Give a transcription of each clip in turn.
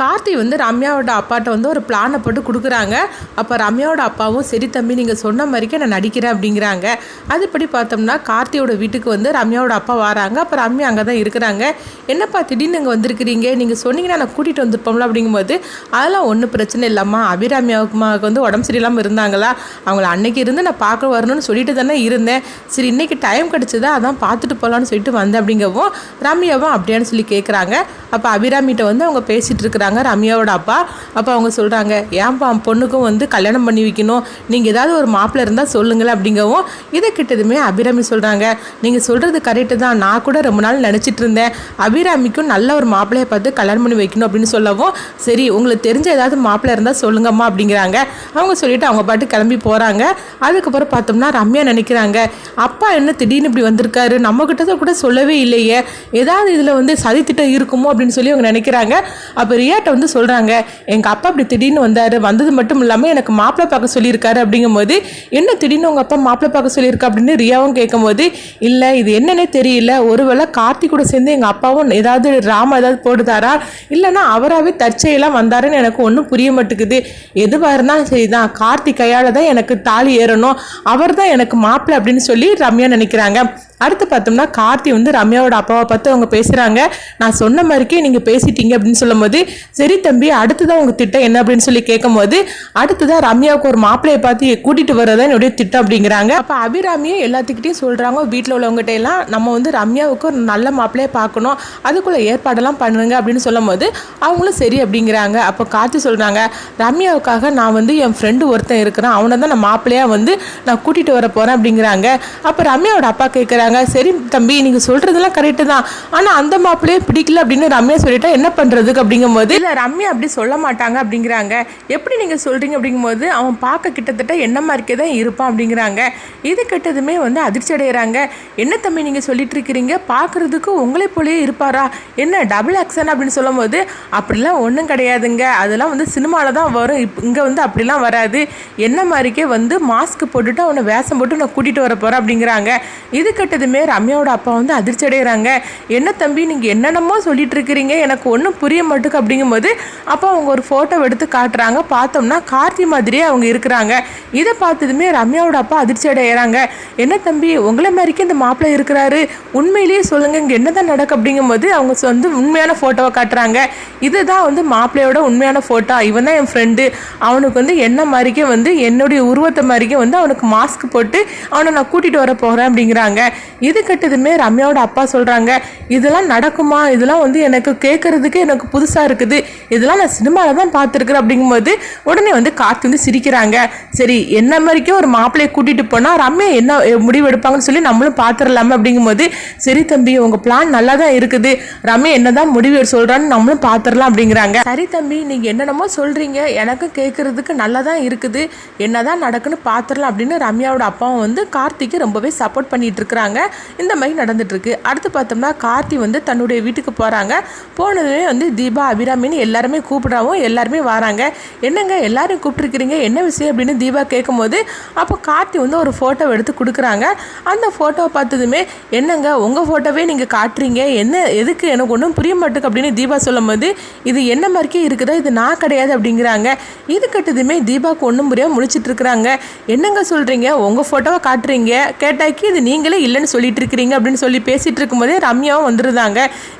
கார்த்தி வந்து ரம்யாவோட அப்பாட்ட வந்து ஒரு பிளானை போட்டு கொடுக்குறாங்க. அப்போ ரம்யாவோட அப்பாவும் சரி தம்பி நீங்கள் சொன்ன மாதிரிக்கே நான் நடிக்கிறேன் அப்படிங்கிறாங்க. அதுபடி பார்த்தோம்னா கார்த்தியோட வீட்டுக்கு வந்து ரம்யாவோட அப்பா வராங்க. அப்போ ரம்யா அங்கே தான் இருக்கிறாங்க. என்னப்பா திடீர்னு இங்கே வந்திருக்கிறீங்க? நீங்கள் சொன்னீங்கன்னா நான் கூட்டிகிட்டு வந்திருப்போம்ல அப்படிங்கும்போது அதெல்லாம் ஒன்றும் பிரச்சனை இல்லைம்மா. அபிராமியாவுக்கு வந்து உடம்பு சரியில்லாமல் இருந்தாங்களா? அவங்கள அன்னைக்கு இருந்து நான் பார்க்க வரணும்னு சொல்லிட்டு தானே இருந்தேன். சரி இன்றைக்கி டைம் கிடச்சிதா? அதான் பார்த்துட்டு போகலான்னு சொல்லிட்டு வந்தேன் அப்படிங்கவும் ரம்யாவும் அப்படியான்னு சொல்லி கேட்குறாங்க அப்போ அபிராமிகிட்ட வந்து அவங்க பேசிகிட்டு இருக்கிறாங்க. ரம்யாவோட அப்பா. அப்போ அவங்க சொல்கிறாங்க ஏன்பா பொண்ணுக்கும் வந்து கல்யாணம் பண்ணி வைக்கணும். நீங்கள் ஏதாவது ஒரு மாப்பிள்ளை இருந்தால் சொல்லுங்களேன் அப்படிங்கவும் இதை கிட்டதுமே அபிராமி சொல்கிறாங்க நீங்கள் சொல்கிறது கரெக்டு தான். நான் கூட ரொம்ப நாள் நினச்சிட்டு இருந்தேன். அபிராமிக்கும் நல்ல ஒரு மாப்பிள்ளையை பார்த்து கல்யாணம் பண்ணி வைக்கணும் அப்படின்னு சொல்லவும் சரி உங்களுக்கு தெரிஞ்ச ஏதாவது மாப்பிள்ளை இருந்தால் சொல்லுங்கம்மா அப்படிங்கிறாங்க. அவங்க சொல்லிட்டு அவங்க பாட்டு கிளம்பி போகிறாங்க அதுக்கப்புறம் பார்த்தோம்னா ரம்யா நினைக்கிறாங்க அப்பா என்ன திடீர்னு இப்படி வந்திருக்காரு? நம்ம கிட்ட கூட சொல்லவே இல்லையே. ஏதாவது இதில் வந்து சதித்திட்டம் இருக்குமோ? அப்படின்னு சொல்லி அவங்க நினைக்கிறாங்க. அப்போ பிரியாட்ட வந்து சொல்கிறாங்க எங்கள் அப்பா அப்படி திடீர்னு வந்தார் வந்தது மட்டும் இல்லாமல் எனக்கு மாப்பிள்ளை பார்க்க சொல்லியிருக்காரு அப்படிங்கும்போது என்ன திடீர்னு உங்கள் அப்பா மாப்பிள்ளை பார்க்க சொல்லியிருக்கா? அப்படின்னு ரியாவும் கேட்கும்போது இல்லை இது என்னன்னே தெரியல. ஒருவேளை கார்த்தி கூட சேர்ந்து எங்கள் அப்பாவும் ஏதாவது ராம ஏதாவது போடுதாரா இல்லைன்னா அவராகவே தற்செயலாக வந்தாருன்னு எனக்கு ஒன்றும் புரிய மாட்டேங்குது. எதுவாக இருந்தாலும் சரிதான். கார்த்தி கையால் தான் எனக்கு தாலி ஏறணும். அவர் தான் எனக்கு மாப்பிள்ளை அப்படின்னு சொல்லி ரம்யா நினைக்கிறாங்க. அடுத்து பார்த்தோம்னா கார்த்தி வந்து ரம்யாவோட அப்பாவை பார்த்து அவங்க பேசுகிறாங்க நான் சொன்ன மாதிரிக்கே நீங்கள் பேசிட்டீங்க அப்படின்னு சொல்லும்போது சரி தம்பி அடுத்ததான் உங்கள் திட்டம் என்ன அப்படின்னு சொல்லி கேட்கும்போது அடுத்ததான் ரம்யாவுக்கு ஒரு மாப்பிள்ளையை பார்த்து கூட்டிகிட்டு வரதான் என்னுடைய திட்டம் அப்படிங்கிறாங்க. அப்போ அபிராமியும் எல்லாத்துக்கிட்டையும் சொல்கிறாங்க வீட்டில் உள்ளவங்ககிட்ட எல்லாம் நம்ம வந்து ரம்யாவுக்கு ஒரு நல்ல மாப்பிள்ளையை பார்க்கணும் அதுக்குள்ளே ஏற்பாடெல்லாம் பண்ணுங்க அப்படின்னு சொல்லும்போது அவங்களும் சரி அப்படிங்கிறாங்க. அப்போ கார்த்தி சொல்கிறாங்க ரம்யாவுக்காக நான் வந்து என் ஃப்ரெண்டு ஒருத்தன் இருக்கிறான் அவனை தான் நான் மாப்பிள்ளையாக வந்து நான் கூட்டிகிட்டு வர போகிறேன் அப்படிங்கிறாங்க. அப்போ ரம்யாவோட அப்பா கேட்குறாங்க சரி தம்பி நீங்கள் சொல்கிறதெல்லாம் கரெக்டு தான். ஆனால் அந்த மாப்பிள்ளையே பிடிக்கல அப்படின்னு ரம்யா சொல்லிட்டா என்ன பண்ணுறதுக்கு அப்படிங்கும்போது இல்லை ரம்யா அப்படி சொல்ல மாட்டாங்க அப்படிங்கிறாங்க. எப்படி நீங்கள் சொல்கிறீங்க அப்படிங்கும்போது அவன் பார்க்க கிட்டத்தட்ட என்ன மாதிரிக்கே தான் இருப்பான் அப்படிங்கிறாங்க. இது கெட்டதுமே வந்து அதிர்ச்சி அடைகிறாங்க என்ன தம்பி நீங்கள் சொல்லிட்டு இருக்கிறீங்க? பார்க்குறதுக்கு உங்களை போலேயே இருப்பாரா? என்ன டபுள் ஆக்ஷன் அப்படின்னு சொல்லும்போது அப்படிலாம் ஒன்றும் கிடையாதுங்க. அதெல்லாம் வந்து சினிமாவில் தான் வரும். இப் இங்கே வந்து அப்படிலாம் வராது. என்ன மாதிரிக்கே வந்து மாஸ்க் போட்டுட்டு அவனை வேஷம் போட்டு நான் கூட்டிகிட்டு வர போகிறேன் அப்படிங்கிறாங்க. இது கேட்டதுமே ரம்யாவோட அப்பா வந்து அதிர்ச்சி அடைகிறாங்க என்ன தம்பி நீங்கள் என்னென்னமோ சொல்லிட்டு இருக்கிறீங்க எனக்கு ஒன்றும் புரிய மாட்டுக்கு அப்படிங்கும்போது அப்போ அவங்க ஒரு ஃபோட்டோ எடுத்து காட்டுறாங்க. பார்த்தோம்னா கார்த்தி மாதிரியே அவங்க இருக்கிறாங்க. இதை பார்த்ததுமே ரம்யாவோட அப்பா அதிர்ச்சி அடைகிறாங்க என்ன தம்பி உங்களை மாதிரிக்கு இந்த மாப்பிள்ளை இருக்கிறாரு. உண்மையிலேயே சொல்லுங்க இங்கே என்னதான் நடக்கு? அப்படிங்கும்போது அவங்க சொ- வந்து உண்மையான ஃபோட்டோவை காட்டுறாங்க. இதுதான் வந்து மாப்பிள்ளையோட உண்மையான ஃபோட்டோ இவன் தான் என் ஃப்ரெண்டு அவனுக்கு வந்து என்ன மாதிரிக்கே வந்து என்னுடைய உருவத்தை மாதிரிக்கே வந்து அவனுக்கு மாஸ்க் போட்டு அவனை நான் கூட்டிகிட்டு வர போகிறேன் அப்படிங்கிறாங்க. இது கட்டதுமே ரம்யாவோட அப்பா சொல்கிறாங்க இதெல்லாம் நடக்குமா? இதெல்லாம் வந்து எனக்கு கேட்குறதுக்கு எனக்கு புதுசாக இருக்குது. இதெல்லாம் நான் சினிமாவில் தான் பார்த்துருக்குறேன் அப்படிங்கும்போது உடனே வந்து கார்த்தி வந்து சிரிக்கிறாங்க. சரி என்ன மாதிரிக்கே ஒரு மாப்பிள்ளையை கூட்டிகிட்டு போனால் ரம்யா என்ன முடிவு எடுப்பாங்கன்னு சொல்லி நம்மளும் பார்த்துடலாமே அப்படிங்கும்போது சரி தம்பி உங்கள் பிளான் நல்லா தான் இருக்குது. ரம்யா என்னதான் முடிவு சொல்கிறான்னு நம்மளும் பார்த்துடலாம் அப்படிங்கிறாங்க. சரி தம்பி நீங்கள் என்னென்னமோ சொல்கிறீங்க எனக்கு கேட்குறதுக்கு நல்லா தான் இருக்குது. என்னதான் நடக்குன்னு பார்த்துடலாம் அப்படின்னு ரம்யாவோட அப்பாவும் வந்து கார்த்திக்கு ரொம்பவே சப்போர்ட் பண்ணிகிட்டு இருக்கிறாங்க. இந்த மாதிரி நடந்துட்டுருக்கு. அடுத்து பார்த்தோம்னா கார்த்தி வந்து தன்னுடைய வீட்டுக்கு போகிறாங்க போனதுமே வந்து தீபா அபிராமின்னு எல்லாருமே கூப்பிடாவும் எல்லாருமே வராங்க. என்னங்க எல்லாரும் கூப்பிட்டுருக்கிறீங்க? என்ன விஷயம் அப்படின்னு தீபா கேட்கும்போது அப்போ கார்த்தி வந்து ஒரு ஃபோட்டோ எடுத்து கொடுக்குறாங்க. அந்த ஃபோட்டோவை பார்த்ததுமே என்னங்க உங்கள் ஃபோட்டோவே நீங்கள் காட்டுறீங்க? என்ன எதுக்கு எனக்கு ஒன்றும் புரிய மாட்டுக்கு அப்படின்னு தீபா சொல்லும்போது இது என்ன மாதிரிக்கே இருக்குதோ இது நான் கிடையாது அப்படிங்கிறாங்க. இது கட்டதுமே தீபாவுக்கு ஒன்றும் புரியாமல் முடிச்சிட்ருக்குறாங்க என்னங்க சொல்கிறீங்க உங்கள் ஃபோட்டோவை காட்டுறீங்க? கேட்டாக்கி இது நீங்களே இல்லை இல்லைன்னு சொல்லிட்டு இருக்கிறீங்க அப்படின்னு சொல்லி பேசிகிட்டு இருக்கும்போதே ரம்யாவும் வந்துருந்தாங்க.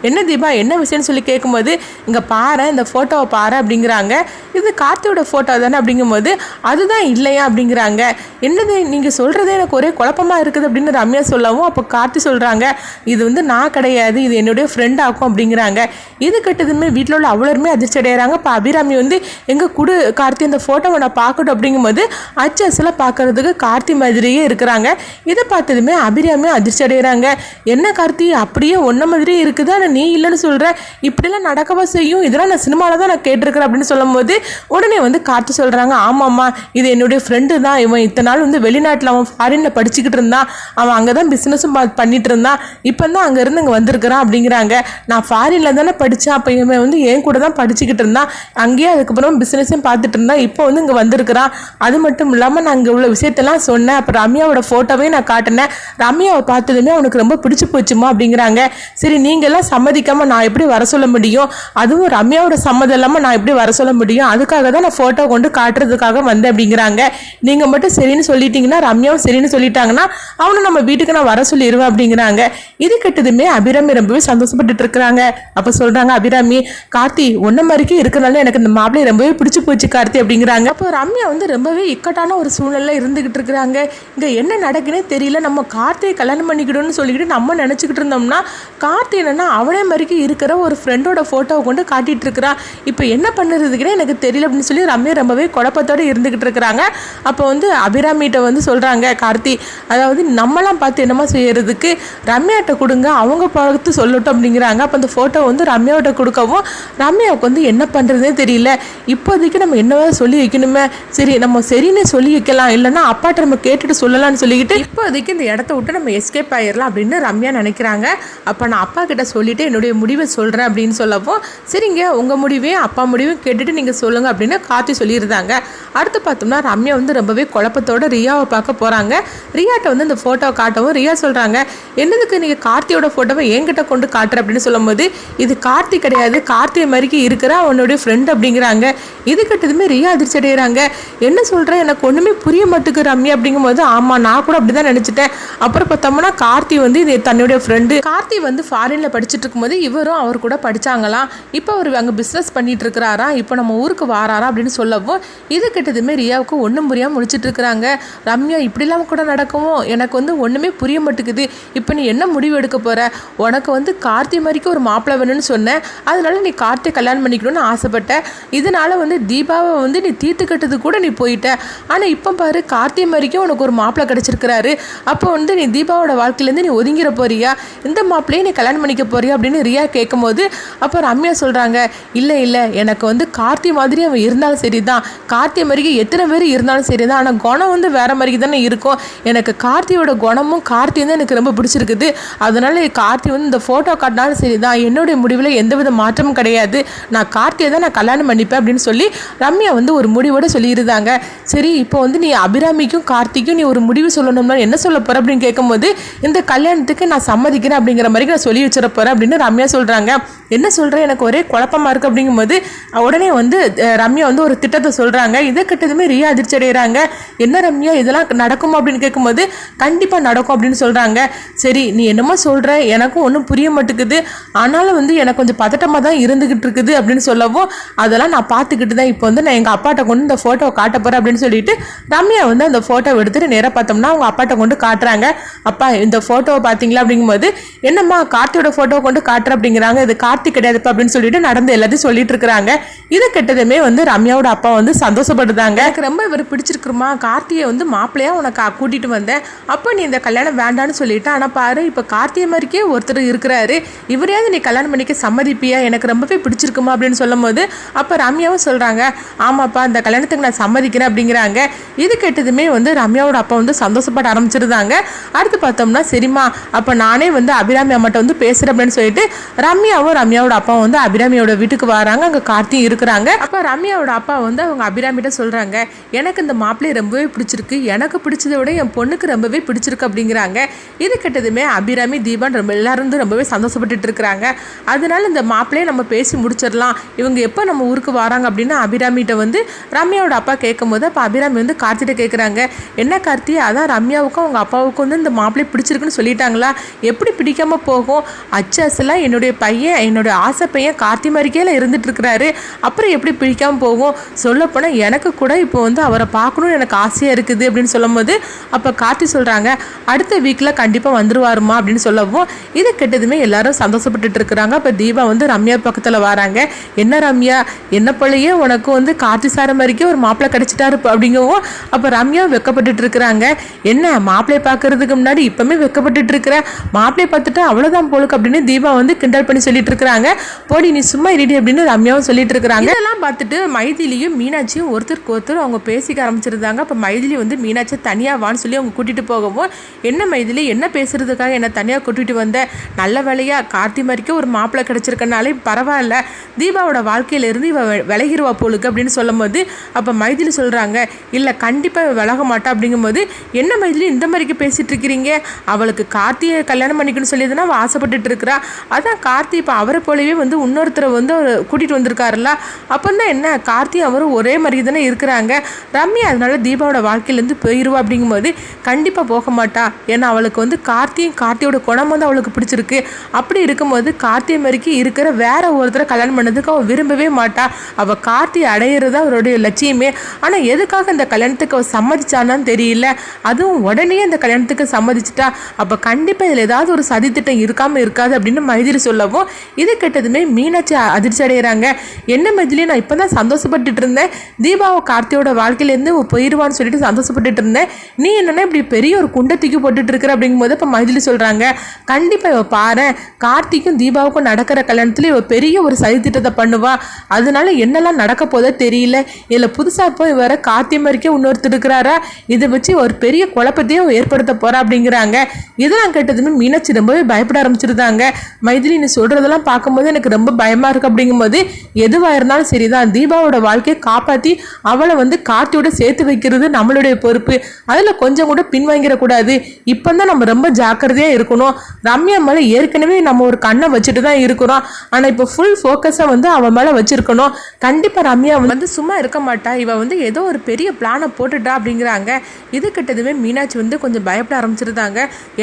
என்ன தீபா என்ன விஷயம்னு சொல்லி கேட்கும்போது இங்கே பாரு இந்த ஃபோட்டோவை பாரு அப்படிங்கிறாங்க. இது கார்த்தியோட ஃபோட்டோ தானே அப்படிங்கும்போது அதுதான் இல்லையா அப்படிங்கிறாங்க. என்னது நீங்கள் சொல்கிறதே எனக்கு ஒரே குழப்பமாக இருக்குது அப்படின்னு ரம்யா சொல்லவும் அப்போ கார்த்தி சொல்கிறாங்க இது வந்து நான் கிடையாது இது என்னுடைய ஃப்ரெண்ட் ஆக்கும் அப்படிங்கிறாங்க. இது கெட்டதுமே வீட்டில் உள்ள அவ்வளோருமே அதிர்ச்சி அடைகிறாங்க இப்போ அபிராமி வந்து எங்கள் குடு கார்த்தி அந்த ஃபோட்டோவை நான் பார்க்கட்டும் அப்படிங்கும்போது அச்சு அசலாக பார்க்கறதுக்கு கார்த்தி மாதிரியே இருக்கிறாங்க. இதை பார்த்ததுமே அபிராமி அதிர்ச்சி அடைகிறாங்க என்ன கார்த்தி? அப்படியே ஒன்றை மாதிரியே இருக்குது. ஆனால் நீ இல்லைன்னு சொல்கிற இப்படிலாம் நடக்கவா செய்யும்? இதெல்லாம் நான் சினிமாவில் தான் நான் கேட்டிருக்கிறேன் அப்படின்னு சொல்லும்போது உடனே வந்து கார்த்தி சொல்கிறாங்க ஆமாம்மா இது என்னுடைய ஃப்ரெண்டு தான். இவன் இத்தனை நாள் வந்து வெளிநாட்டில் அவன் ஃபாரினில் படிச்சுக்கிட்டு இருந்தான். அவன் அங்கே தான் பிஸ்னஸும் பண்ணிட்டு இருந்தான். இப்போ தான் அங்கேருந்து இங்கே வந்திருக்கிறான் அப்படிங்கிறாங்க. நான் ஃபாரினில் தானே படித்தேன் அப்போ இவன் வந்து என் கூட தான் படிச்சுக்கிட்டு இருந்தான். அங்கேயே அதுக்கப்புறம் பிஸ்னஸும் பார்த்துட்டு இருந்தான். இப்போ வந்து இங்கே வந்திருக்கிறான். அது மட்டும் இல்லாமல் நான் இங்கே உள்ள விஷயத்தெல்லாம் சொன்னேன். அப்போ ரம்யாவோட ஃபோட்டோவையும் நான் காட்டினேன். ரம்யா பார்த்ததுமே அவனுக்கு ரொம்ப பிடிச்சி போச்சுமா அப்படிங்கிறாங்க. சரி நீங்கள்லாம் சம்மதிக்காமல் நான் எப்படி வர சொல்ல முடியும்? அதுவும் ரம்யாவோட சம்மதம் இல்லாமல் நான் எப்படி வர சொல்ல முடியும்? அதுக்காக தான் நான் ஃபோட்டோ கொண்டு காட்டுறதுக்காக வந்தேன் அப்படிங்கிறாங்க. நீங்கள் மட்டும் சரின்னு சொல்லிட்டீங்கன்னா ரம்யாவும் சரின்னு சொல்லிட்டாங்கன்னா அவனை நம்ம வீட்டுக்கு நான் வர சொல்லிடுவேன் அப்படிங்கிறாங்க. இது கெட்டதுமே அபிராமி ரொம்பவே சந்தோஷப்பட்டுட்டு இருக்கிறாங்க. அப்போ சொல்கிறாங்க அபிராமி கார்த்தி ஒன்ன மாதிரிக்கே இருக்கிறனால எனக்கு இந்த மாப்பிள்ளை ரொம்பவே பிடிச்சி போச்சு கார்த்தி அப்படிங்கிறாங்க. அப்போ ரம்யா வந்து ரொம்பவே இக்கட்டான ஒரு சூழ்நிலை இருந்துகிட்டு இருக்கிறாங்க. இங்கே என்ன நடக்குன்னே தெரியல. நம்ம கார்த்தியை கல்யாணம் பண்ணிக்கிடணும்னு சொல்லிக்கிட்டு நம்ம நினச்சிக்கிட்டு இருந்தோம்னா கார்த்தி என்னென்னா அவனே மாதிரிக்கு இருக்கிற ஒரு ஃப்ரெண்டோட ஃபோட்டோவை கொண்டு காட்டிகிட்டு இருக்கிறா. இப்போ என்ன பண்ணுறதுக்குனே எனக்கு தெரியல அப்படின்னு சொல்லி ரம்யா ரொம்பவே குழப்பத்தோடு இருந்துக்கிட்டு இருக்கிறாங்க. அப்போ வந்து அபிராமிகிட்ட வந்து சொல்கிறாங்க கார்த்தி அதாவது நம்மலாம் பார்த்து என்னமா செய்யறதுக்கு? ரம்யாட்ட கொடுங்க அவங்க பார்த்து சொல்லட்டும் அப்படிங்கிறாங்க. அப்போ அந்த ஃபோட்டோ வந்து ரம்யாவிட்ட கொடுக்கவும் ரம்யாவுக்கு வந்து என்ன பண்ணுறதுனே தெரியல. இப்போதைக்கு நம்ம என்னவா சொல்லி வைக்கணுமே? சரி நம்ம சரின்னு சொல்லி வைக்கலாம். இல்லைன்னா அப்பாட்ட நம்ம கேட்டுட்டு சொல்லலாம்னு சொல்லிக்கிட்டு இப்போதைக்கு இந்த இடத்த விட்டு நம்ம எஸ்கேப் ஆயிடலாம் அப்படின்னு ரம்யா நினைக்கிறாங்க. அப்போ நான் அப்பா கிட்ட சொல்லிவிட்டு என்னுடைய முடிவை சொல்கிறேன் அப்படின்னு சொல்லவும் சரிங்க உங்கள் முடிவையும் அப்பா முடிவையும் கேட்டுட்டு நீங்கள் சொல்லுங்கள் அப்படின்னு கார்த்தி சொல்லியிருந்தாங்க. அடுத்து பார்த்தோம்னா ரம்யா வந்து ரொம்பவே குழப்பத்தோட ரியாவை பார்க்க போகிறாங்க ரியாட்ட வந்து இந்த ஃபோட்டோவை காட்டவும் ரியா சொல்கிறாங்க என்னதுக்கு நீங்கள் கார்த்தியோட ஃபோட்டோவை என்கிட்ட கொண்டு காட்டுற? அப்படின்னு சொல்லும்போது இது கார்த்தி கிடையாது கார்த்திகை மாதிரிக்கு இருக்கிற அவனுடைய ஃப்ரெண்ட் அப்படிங்கிறாங்க. இது கட்டதுமே ரியா அதிர்ச்சி அடைகிறாங்க என்ன சொல்கிறேன் எனக்கு ஒன்றுமே புரிய மாட்டுக்கு ரம்யா. அப்படிங்கும்போது ஆமாம் நான் கூட அப்படி தான் நினச்சிட்டேன். அப்புறம் பார்த்தா பார்த்தோம்னா கார்த்தி வந்து இது தன்னுடைய ஃப்ரெண்டு கார்த்தி வந்து ஃபாரினில் படிச்சுட்டு இருக்கும்போது இவரும் அவர் கூட படிச்சாங்களாம். இப்போ அவர் அங்கே பிஸ்னஸ் பண்ணிட்டு இருக்கிறாரா இப்போ நம்ம ஊருக்கு வாராரா? அப்படின்னு சொல்லவும் இது கிட்டதுமே ரியாவுக்கு ஒன்றும் புரியாமல் முடிச்சிட்டு இருக்கிறாங்க ரம்யா இப்படிலாம் கூட நடக்கவும் எனக்கு வந்து ஒன்றுமே புரிய மாட்டேங்குது. இப்போ நீ என்ன முடிவு எடுக்க போற? உனக்கு வந்து கார்த்தி மாதிரிக்கு ஒரு மாப்பிள்ளை வேணும்னு சொன்னேன். அதனால நீ கார்த்தியை கல்யாணம் பண்ணிக்கணும்னு ஆசைப்பட்ட. இதனால வந்து தீபாவை வந்து நீ தீர்த்து கட்டது கூட நீ போயிட்ட. ஆனால் இப்போ பாரு கார்த்தி மாதிரிக்கும் உனக்கு ஒரு மாப்பிள்ளை கிடச்சிருக்கிறாரு. அப்போ வந்து நீ தீபாவை அம்மாவோட வாழ்க்கையிலேருந்து நீ ஒதுங்கிற போறியா? இந்த மாப்பிள்ளையே நீ கல்யாணம் பண்ணிக்க போறியா? அப்படின்னு ரியா கேட்கும்போது அப்போ ரம்யா சொல்கிறாங்க இல்லை இல்லை எனக்கு வந்து கார்த்தி மாதிரி அவன் இருந்தாலும் சரி தான் கார்த்தி மாதிரிக்கு எத்தனை பேர் இருந்தாலும் சரி தான் ஆனால் குணம் வந்து வேற மாதிரி தானே இருக்கும். எனக்கு கார்த்தியோட குணமும் கார்த்தியும் தான் எனக்கு ரொம்ப பிடிச்சிருக்குது. அதனால கார்த்தி வந்து இந்த ஃபோட்டோ காட்டினாலும் சரி தான் என்னுடைய முடிவில் எந்தவித மாற்றமும் கிடையாது. நான் கார்த்தியை தான் நான் கல்யாணம் பண்ணிப்பேன் அப்படின்னு சொல்லி ரம்யா வந்து ஒரு முடிவோட சொல்லியிருந்தாங்க. சரி இப்போ வந்து நீ அபிராமிக்கும் கார்த்திக்கும் நீ ஒரு முடிவு சொல்லணும்னா என்ன சொல்ல போகிற அப்படின்னு கேட்கும்போது இந்த கல்யாணத்துக்கு நான் சம்மதிக்கிறேன் அப்படிங்கிற மாதிரி நான் சொல்லி வச்சிட போகிறேன் அப்படின்னு ரம்யா சொல்கிறாங்க என்ன சொல்கிறேன் எனக்கு ஒரே குழப்பமா இருக்கு அப்படிங்கும்போது உடனே வந்து ரம்யா வந்து ஒரு திட்டத்தை சொல்கிறாங்க இதை கிட்டதுமே ரியா அதிர்ச்சி அடைகிறாங்க என்ன ரம்யா இதெல்லாம் நடக்குமா அப்படின்னு கேட்கும்போது கண்டிப்பாக நடக்கும் அப்படின்னு சொல்கிறாங்க சரி நீ என்னமோ சொல்கிற எனக்கும் ஒன்றும் புரிய மாட்டேங்குது. ஆனாலும் வந்து எனக்கு கொஞ்சம் பதட்டமாக தான் இருந்துக்கிட்டு இருக்குது அப்படின்னு சொல்லவும் அதெல்லாம் நான் பார்த்துக்கிட்டு தான் இப்போ வந்து நான் எங்கள் அப்பாட்ட கொண்டு இந்த ஃபோட்டோவை காட்ட போகிறேன் அப்படின்னு சொல்லிட்டு ரம்யா வந்து அந்த ஃபோட்டோவை எடுத்துட்டு நேராக பார்த்தோம்னா அவங்க அப்பாட்ட கொண்டு காட்டுறாங்க. அப்பா இந்த ஃபோட்டோவை பார்த்தீங்களா அப்படிங்கும்போது என்னம்மா கார்த்தியோட ஃபோட்டோவை கொண்டு காட்டுற அப்படிங்கிறாங்க. இது கார்த்தி கிடையாதுப்பா அப்படின்னு சொல்லிட்டு நடந்து எல்லாத்தையும் சொல்லிட்டு இருக்கிறாங்க. இது கெட்டதுமே வந்து ரம்யாவோட அப்பா வந்து சந்தோஷப்படுதாங்க எனக்கு ரொம்ப இவர் பிடிச்சிருக்குமா கார்த்தியை வந்து மாப்பிள்ளையாக உனக்கு கூட்டிட்டு வந்தேன். அப்போ நீ இந்த கல்யாணம் வேண்டான்னு சொல்லிட்டு. ஆனால் பாரு இப்போ கார்த்திகை மாதிரிக்கே ஒருத்தர் இருக்கிறாரு. இவரையாவது நீ கல்யாணம் பண்ணிக்க சம்மதிப்பியா? எனக்கு ரொம்பவே பிடிச்சிருக்குமா அப்படின்னு சொல்லும்போது அப்போ ரம்யாவும் சொல்கிறாங்க ஆமாப்பா இந்த கல்யாணத்துக்கு நான் சம்மதிக்கிறேன் அப்படிங்கிறாங்க. இது கேட்டதுமே வந்து ரம்யாவோட அப்பா வந்து சந்தோஷப்பட ஆரம்பிச்சிருந்தாங்க. அடுத்து பார்த்தோம்னா சரிம்மா அப்போ நானே வந்து அபிராமி அம்மாட்ட வந்து பேசுகிறேன் அப்படின்னு சொல்லிட்டு ரம்யாவும் ரம்யாவோட அப்பா வந்து அபிராமியோட வீட்டுக்கு வராங்க. அங்கே கார்த்தியும் இருக்கிறாங்க. அப்போ ரம்யாவோட அப்பா வந்து அவங்க அபிராமிட்ட சொல்கிறாங்க எனக்கு இந்த மாப்பிள்ளையை ரொம்பவே பிடிச்சிருக்கு. எனக்கு பிடிச்சதை விட என் பொண்ணுக்கு ரொம்பவே பிடிச்சிருக்கு அப்படிங்கிறாங்க. இது கெட்டதுமே அபிராமி தீபான் ரொம்ப எல்லாரும் வந்து ரொம்பவே சந்தோஷப்பட்டுட்டு இருக்கிறாங்க. அதனால இந்த மாப்பிள்ளையை நம்ம பேசி முடிச்சிடலாம். இவங்க எப்போ நம்ம ஊருக்கு வராங்க அப்படின்னு அபிராமிகிட்ட வந்து ரம்யாவோட அப்பா கேட்கும்போது அப்போ அபிராமி வந்து கார்த்திகிட்ட கேட்குறாங்க என்ன கார்த்தி? அதான் ரம்யாவுக்கும் அவங்க அப்பாவுக்கும் வந்து இந்த மாப்பிள்ளை பிடிச்சிருக்குன்னு சொல்லிட்டாங்களா? எப்படி பிடிக்காமல் போகும்? அச்சாசெல்லாம் என்னுடைய பையன் என்னுடைய ஆசை பையன் கார்த்தி மாதிரிக்கேல இருந்துட்டுருக்கிறாரு. அப்புறம் எப்படி பிடிக்காமல் போகும்? சொல்லப்போனால் எனக்கு கூட இப்போ வந்து அவரை பார்க்கணும்னு எனக்கு ஆசையாக இருக்குது அப்படின்னு சொல்லும்போது அப்போ கார்த்தி சொல்கிறாங்க அடுத்த வீக்கில் கண்டிப்பாக வந்துருவாருமா அப்படின்னு சொல்லவும் இது கெட்டதுமே எல்லாரும் சந்தோஷப்பட்டுட்டு இருக்கிறாங்க அப்போ தீபா வந்து ரம்யா பக்கத்தில் வராங்க. என்ன ரம்யா? என்ன போலயே உனக்கு வந்து கார்த்தி சார மாதிரிக்கே ஒரு மாப்பிள்ளை கிடச்சிட்டாரு அப்படிங்கவும் அப்போ ரம்யா வெக்கப்பட்டுட்டு இருக்கிறாங்க என்ன? மாப்பிள்ளை பார்க்கறதுக்கு முன்னாடி இப்பவுமே வெக்கப்பட்டுட்டு இருக்கிற மாப்பிள்ளையை பார்த்துட்டு அவ்வளோதான் போலுக்கு அப்படின்னு தீபா வந்து கிண்டல் பண்ணி சொல்லிட்டு இருக்கிறாங்க போடி நீ சும்மா இருடி அப்படின்னு ரம்யாவும் சொல்லிட்டு இருக்கிறாங்க இதெல்லாம் பார்த்துட்டு மைதிலியும் மீனாட்சியும் ஒருத்தருக்கு ஒருத்தர் அவங்க பேசிக்க ஆரம்பிச்சிருந்தாங்க. அப்போ மைதிலி வந்து மீனாட்சி தனியாக வான்னு சொல்லி அவங்க கூட்டிட்டு போகவும் என்ன மைதிலி என்ன பேசுறதுக்காக என்ன தனியாக கூட்டிட்டு வந்த? நல்ல வேலையா கார்த்தி மாதிரிக்கே ஒரு மாப்பிள்ளை கிடைச்சிருக்கனாலே பரவாயில்ல. தீபாவோட வாழ்க்கையில இருந்து இவ விலகிடுவா போலுக்கு அப்படின்னு சொல்லும்போது அப்போ மைதிலி சொல்றாங்க இல்லை கண்டிப்பாக விலக மாட்டா அப்படிங்கும்போது என்ன மைதிலி இந்த மாதிரிக்கு பேசிட்டு இருக்கிறீங்க தெரியலையே அவளுக்கு கார்த்தியை கல்யாணம் பண்ணிக்கணும்னு சொல்லி தானே அவள் ஆசைப்பட்டுட்டு இருக்கிறா. அதான் கார்த்தி இப்போ அவரை போலவே வந்து இன்னொருத்தரை வந்து அவர் கூட்டிகிட்டு வந்திருக்காருல்ல. அப்போ தான் என்ன கார்த்தி அவரும் ஒரே மாதிரி தானே இருக்கிறாங்க. ரம்யா அதனால தீபாவோட வாழ்க்கையிலேருந்து போயிடுவா அப்படிங்கும்போது கண்டிப்பாக போக மாட்டா. ஏன்னா அவளுக்கு வந்து கார்த்தியும் கார்த்தியோட குணம் வந்து அவளுக்கு பிடிச்சிருக்கு. அப்படி இருக்கும்போது கார்த்தியை மாதிரிக்கு இருக்கிற வேற ஒருத்தரை கல்யாணம் பண்ணதுக்கு அவள் விரும்பவே மாட்டா. அவள் கார்த்தி அடையிறது அவருடைய லட்சியமே. ஆனால் எதுக்காக இந்த கல்யாணத்துக்கு அவள் சம்மதிச்சானான்னு தெரியல. அதுவும் உடனே இந்த கல்யாணத்துக்கு சம்மதி சம்மதிச்சிட்டா அப்போ கண்டிப்பாக இதில் ஏதாவது ஒரு சதித்திட்டம் இருக்காமல் இருக்காது அப்படின்னு மைதிரி சொல்லவும் இது கெட்டதுமே மீனாட்சி அதிர்ச்சி அடைகிறாங்க என்ன மைதிலி நான் இப்போ தான் சந்தோஷப்பட்டுட்டு இருந்தேன். தீபாவை கார்த்தியோட வாழ்க்கையிலேருந்து போயிடுவான்னு சொல்லிட்டு சந்தோஷப்பட்டுட்டு இருந்தேன். நீ என்னன்னா இப்படி பெரிய ஒரு குண்டை தூக்கி போட்டுட்டு இருக்கிற அப்படிங்கும்போது இப்போ மைதிலி சொல்கிறாங்க கண்டிப்பாக இவ பாரு கார்த்திக்கும் தீபாவுக்கும் நடக்கிற கல்யாணத்துல இவ பெரிய ஒரு சதித்திட்டத்தை பண்ணுவா. அதனால என்னெல்லாம் நடக்க போதோ தெரியல. இதில் புதுசாக போய் வர கார்த்தி மாதிரிக்கே இன்னொருத்தர் இருக்கிறாரா? இதை வச்சு ஒரு பெரிய குழப்பத்தையும் ஏற்படுத்த போறா கேட்குறாங்க இதெல்லாம் கேட்டதுமே மீனாட்சி ரொம்பவே பயப்பட ஆரம்பிச்சிருந்தாங்க. மைதிலி நீ சொல்றதெல்லாம் பார்க்கும்போது எனக்கு ரொம்ப பயமா இருக்கு அப்படிங்கும்போது எதுவாக இருந்தாலும் சரிதான். தீபாவோட வாழ்க்கையை காப்பாற்றி அவளை வந்து கார்த்தியோட சேர்த்து வைக்கிறது நம்மளுடைய பொறுப்பு. அதில் கொஞ்சம் கூட பின்வாங்கிடக்கூடாது. இப்போ தான் நம்ம ரொம்ப ஜாக்கிரதையாக இருக்கணும். ரம்யா மேலே ஏற்கனவே நம்ம ஒரு கண்ணை வச்சுட்டு தான் இருக்கிறோம். ஆனால் இப்போ ஃபுல் ஃபோக்கஸை வந்து அவன் மேலே வச்சிருக்கணும். கண்டிப்பாக ரம்யா வந்து சும்மா இருக்க மாட்டா. இவன் வந்து ஏதோ ஒரு பெரிய பிளானை போட்டுட்டா அப்படிங்கிறாங்க. இது கிட்டதுமே மீனாட்சி வந்து கொஞ்சம் பயப்பட ஆரம்பிச்சிருந்தாங்க.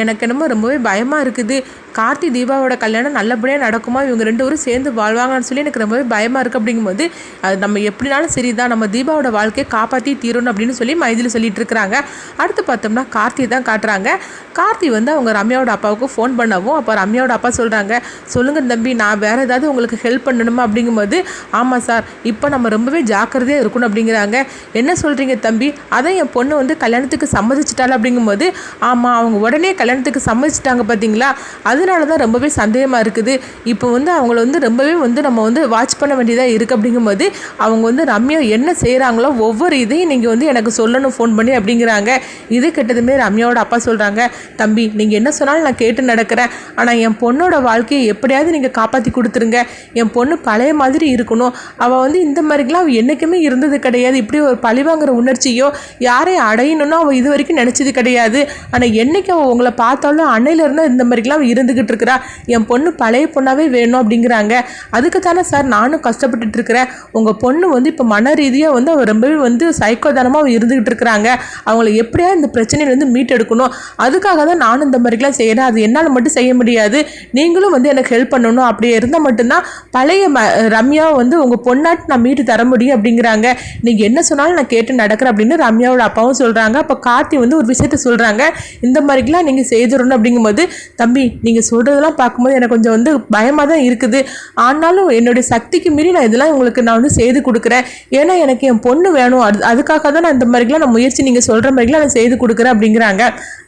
எனக்கு என்னமோ ரொம்பவே பயமாக இருக்குது. கார்த்தி தீபாவோட கல்யாணம் நல்லபடியாக நடக்குமா? இவங்க ரெண்டு பேரும் சேர்ந்து வாழ்வாங்கன்னு சொல்லி எனக்கு ரொம்பவே பயமாக இருக்குது அப்படிங்கும்போது அது நம்ம எப்படினாலும் சரி தான் நம்ம தீபாவோட வாழ்க்கையை காப்பாற்றி தீரணும் அப்படின்னு சொல்லி மைதிலி சொல்லிட்டு இருக்கிறாங்க. அடுத்து பார்த்தோம்னா கார்த்தி தான் காட்டுறாங்க. கார்த்தி வந்து அவங்க ரம்யாவோட அப்பாவுக்கு ஃபோன் பண்ணவும் அப்போ ரம்யாவோட அப்பா சொல்கிறாங்க சொல்லுங்கள் தம்பி நான் வேறு ஏதாவது உங்களுக்கு ஹெல்ப் பண்ணணுமா? அப்படிங்கும்போது ஆமாம் சார் இப்போ நம்ம ரொம்பவே ஜாக்கிரதையாக இருக்கணும் அப்படிங்கிறாங்க. என்ன சொல்கிறீங்க தம்பி? அதான் என் பொண்ணு வந்து கல்யாணத்துக்கு சம்மதிச்சிட்டாள்? அப்படிங்கும்போது ஆமாம் அவங்க உடனே கல்யாணத்துக்கு சம்மதிச்சிட்டாங்க பார்த்தீங்களா? அதனால தான் ரொம்பவே சந்தேகமாக இருக்குது. இப்போ வந்து அவங்கள வந்து ரொம்பவே வந்து நம்ம வந்து வாட்ச் பண்ண வேண்டியதாக இருக்குது அப்படிங்கும்போது அவங்க வந்து ரம்யா என்ன செய்கிறாங்களோ ஒவ்வொரு இதையும் நீங்கள் வந்து எனக்கு சொல்லணும் ஃபோன் பண்ணி அப்படிங்கிறாங்க. இது கெட்டதுமே ரம்யாவோட அப்பா சொல்கிறாங்க தம்பி நீங்கள் என்ன சொன்னாலும் நான் கேட்டு நடக்கிறேன். ஆனால் என் பொண்ணோட வாழ்க்கையை எப்படியாவது நீங்கள் காப்பாற்றி கொடுத்துருங்க. என் பொண்ணு பழைய மாதிரி இருக்கணும். அவள் வந்து இந்த மாதிரிலாம் அவள் என்றைக்குமே இருந்தது கிடையாது. இப்படி ஒரு பழிவாங்கிற உணர்ச்சியோ யாரையும் அடையணும்னு அவள் இது வரைக்கும் நினச்சது கிடையாது. ஆனால் என்றைக்கு அவள் உங்களை பார்த்தாலும் அன்னையிலேருந்து இந்த மாதிரிலாம் இருந்துக்கிட்டு இருக்கிறா? என் பொண்ணு பழைய பொண்ணாகவே வேணும் அப்படிங்கிறாங்க. அதுக்கு தானே சார் நானும் கஷ்டப்பட்டுட்டு இருக்கிறேன். உங்கள் பொண்ணு வந்து இப்போ மன ரீதியாக வந்து அவள் ரொம்பவே வந்து சைக்கோதனமாக அவள் இருந்துக்கிட்டு இருக்கிறாங்க. அவங்கள எப்படியா இந்த பிரச்சனையிலேருந்து மீட்டெடுக்கணும். அதுக்காக தான் நானும் இந்த மாதிரிலாம் செய்கிறேன் அது என்னால் மட்டும் செய்ய முடியாது. நீங்களும் வந்து எனக்கு ஹெல்ப் பண்ணணும். அப்படி இருந்தால் மட்டும்தான் பழைய ம ரம்யாவை வந்து உங்கள் பொண்ணாட்டு நான் மீட்டு தர முடியும் அப்படிங்கிறாங்க. நீங்கள் என்ன சொன்னாலும் நான் கேட்டு நடக்கிறேன் அப்படின்னு ரம்யாவோட அப்பாவும் சொல்கிறாங்க அப்போ கார்த்தி வந்து ஒரு விஷயத்த சொல்கிறாங்க இந்த மாதிரிலாம் நீங்கள் செய்திடணும் அப்படிங்கும்போது தம்பி நீங்கள் சொல்கிறதெல்லாம் பார்க்கும்போது எனக்கு கொஞ்சம் வந்து பயமாக தான் இருக்குது. ஆனாலும் என்னுடைய சக்திக்கு மீறி நான் இதெல்லாம் உங்களுக்கு நான் வந்து செய்து கொடுக்குறேன். ஏன்னா எனக்கு என் பொண்ணு வேணும். அது அதுக்காக தான் நான் இந்த மாதிரிலாம் நான் முயற்சி நீங்கள் சொல்கிற மாதிரிலாம் நான் செய்து கொடுக்குறேன் அப்படிங்கிறாங்க.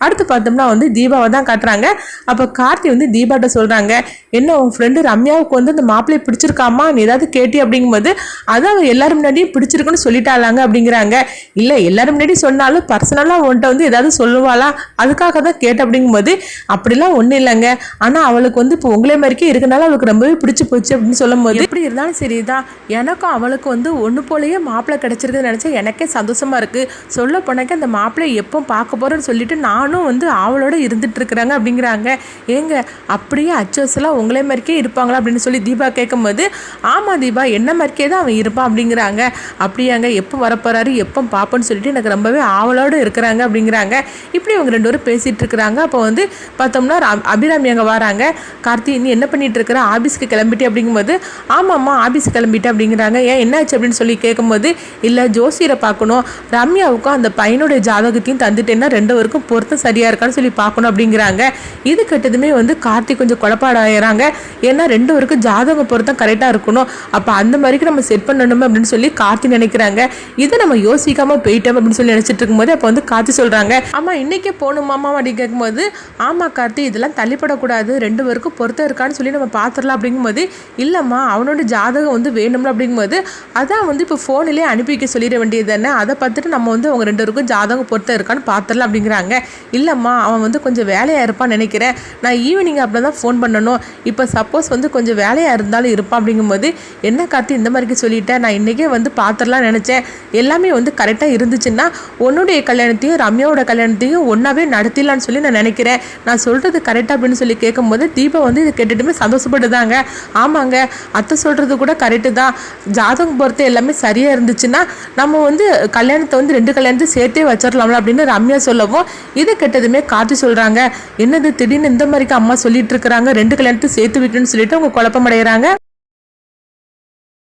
அடுத்து பார்த்தோம்னா வந்து தீபாவை தான் காட்டுறாங்க. அப்போ கார்த்தி வந்து தீபாட்ட சொல்கிறாங்க என்ன உன் ஃப்ரெண்டு ரம்யாவுக்கு வந்து அந்த மாப்பிள்ளையை பிடிச்சிருக்காமா? நீ ஏதாவது கேட்டி அப்படிங்கும்போது அதான் அவள் எல்லாரும் முன்னாடியும் பிடிச்சிருக்குன்னு சொல்லிட்டாளாங்க அப்படிங்கிறாங்க. இல்லை எல்லாரும் முன்னாடி சொன்னாலும் பர்சனலாக உன்கிட்ட வந்து ஏதாவது சொல்லுவாளா? அதுக்கு அதுக்காக தான் கேட்டேன் அப்படிங்கும்போது அப்படிலாம் ஒன்றும் இல்லைங்க. ஆனால் அவளுக்கு வந்து இப்போ உங்களே மாதிரிக்கே இருக்கனால அவளுக்கு ரொம்பவே பிடிச்சி போச்சு அப்படின்னு சொல்லும்போது எப்படி இருந்தாலும் சரிதான். எனக்கும் அவளுக்கு வந்து ஒன்று போலயே மாப்பிள்ளை கிடச்சிருக்குன்னு நினச்சா எனக்கே சந்தோஷமா இருக்குது சொல்ல போனாக்க அந்த மாப்பிள்ளை எப்போ பார்க்க போகிறேன்னு சொல்லிட்டு நானும் வந்து அவளோட இருந்துட்டு இருக்கிறாங்க அப்படிங்கிறாங்க. ஏங்க அப்படியே அச்சோசெல்லாம் உங்களே மாதிரிக்கே இருப்பாங்களா அப்படின்னு சொல்லி தீபா கேட்கும்போது ஆமாம் தீபா என்ன மாதிரிக்கே தான் அவன் இருப்பான் அப்படிங்கிறாங்க. அப்படியாங்க எப்போ வரப்போகிறாரு எப்போ பார்ப்போன்னு சொல்லிட்டு எனக்கு ரொம்பவே ஆவலோடு இருக்கிறாங்க அப்படிங்கிறாங்க. இப்படி அவங்க ரெண்டு பேரும் பேசிகிட்டு இருக்கிறாங்க அப்போ வந்து பார்த்தோம்னா அபிராமி அங்கே வராங்க. கார்த்தி நீ என்ன பண்ணிகிட்டு இருக்கிற ஆபீஸ்க்கு கிளம்பிட்டே அப்படிங்கும்போது ஆமாம்மா ஆஃபீஸ் கிளம்பிட்டேன் அப்படிங்கிறாங்க. ஏன் என்னாச்சு? அப்படின்னு சொல்லி கேட்கும்போது இல்லை ஜோசியரை பார்க்கணும். ரம்யாவுக்கும் அந்த பையனுடைய ஜாதகத்தையும் தந்துட்டேன்னா ரெண்டு பேருக்கும் பொருத்தம் சரியாக இருக்கான்னு சொல்லி பார்க்கணும் அப்படிங்கிறாங்க. இது கெட்டதுமே வந்து கார்த்தி கொஞ்சம் குழப்பாடாயிறாங்க ஏன்னா ரெண்டு பேருக்கும் ஜாதக பொருத்தம் கரெக்டாக இருக்கணும். அப்போ அந்த மாதிரிக்கு நம்ம செட் பண்ணணுமே அப்படின்னு சொல்லி கார்த்தி நினைக்கிறாங்க. இதை நம்ம யோசிக்காமல் போயிட்டோம் அப்படின்னு சொல்லி நினச்சிட்டு இருக்கும்போது அப்போ வந்து கார்த்தி சொல்கிறாங்க ஆமாம் இன்றைக்கே போகணுமா ஆமாம் அப்படின்னு கேட்கும்போது ஆமா கார்த்தி இதெல்லாம் தள்ளிப்படக்கூடாது. ரெண்டு பேருக்கும் பொருத்தம் இருக்கான்னு சொல்லி நம்ம பார்த்துடலாம் அப்படிங்கும்போது இல்லைம்மா அவனோட ஜாதகம் வந்து வேணும்ல அப்படிங்கும்போது அதான் வந்து இப்போ ஃபோனிலே அனுப்பி வைக்க சொல்லிட வேண்டியது தானே அதை பார்த்துட்டு நம்ம வந்து அவங்க ரெண்டு பேருக்கும் ஜாதகம் பொருத்தம் இருக்கான்னு பார்த்துடலாம் அப்படிங்கிறாங்க. இல்லைம்மா அவன் வந்து கொஞ்சம் வேலையாக இருப்பான்னு நினைக்கிறேன். நான் ஈவினிங் அப்படி தான் ஃபோன் பண்ணணும். இப்போ சப்போஸ் வந்து கொஞ்சம் வேலையாக இருந்தாலும் இருப்பான் அப்படிங்கும்போது என்ன கார்த்தி இந்த மாதிரிக்கு சொல்லிட்டேன் நான் இன்றைக்கே வந்து பார்த்துடலாம் நினச்சேன். எல்லாமே வந்து கரெக்டாக இருந்துச்சுன்னா உன்னுடைய கல்யாணத்தையும் ரம்யாவோட கல்யாணத்தையும் ஒன்றாவே நட நடத்திடலான்னு சொல்லி நான் நினைக்கிறேன். நான் சொல்கிறது கரெக்டாக அப்படின்னு சொல்லி கேட்கும்போது தீபா வந்து இதை கேட்டுட்டுமே சந்தோஷப்படுதாங்க ஆமாங்க அத்தை சொல்கிறது கூட கரெக்டு தான். ஜாதகம் பொறுத்து எல்லாமே சரியாக இருந்துச்சுன்னா நம்ம வந்து கல்யாணத்தை வந்து ரெண்டு கல்யாணத்தை சேர்த்தே வச்சிடலாம்ல அப்படின்னு ரம்யா சொல்லவும் இதை கேட்டதுமே கார்த்தி சொல்கிறாங்க என்னது திடீர்னு இந்த மாதிரிக்கு அம்மா சொல்லிட்டு இருக்கிறாங்க ரெண்டு கல்யாணத்தை சேர்த்து விட்டுன்னு சொல்லிட்டு அவங்க குழப்பமடைகிறாங்க.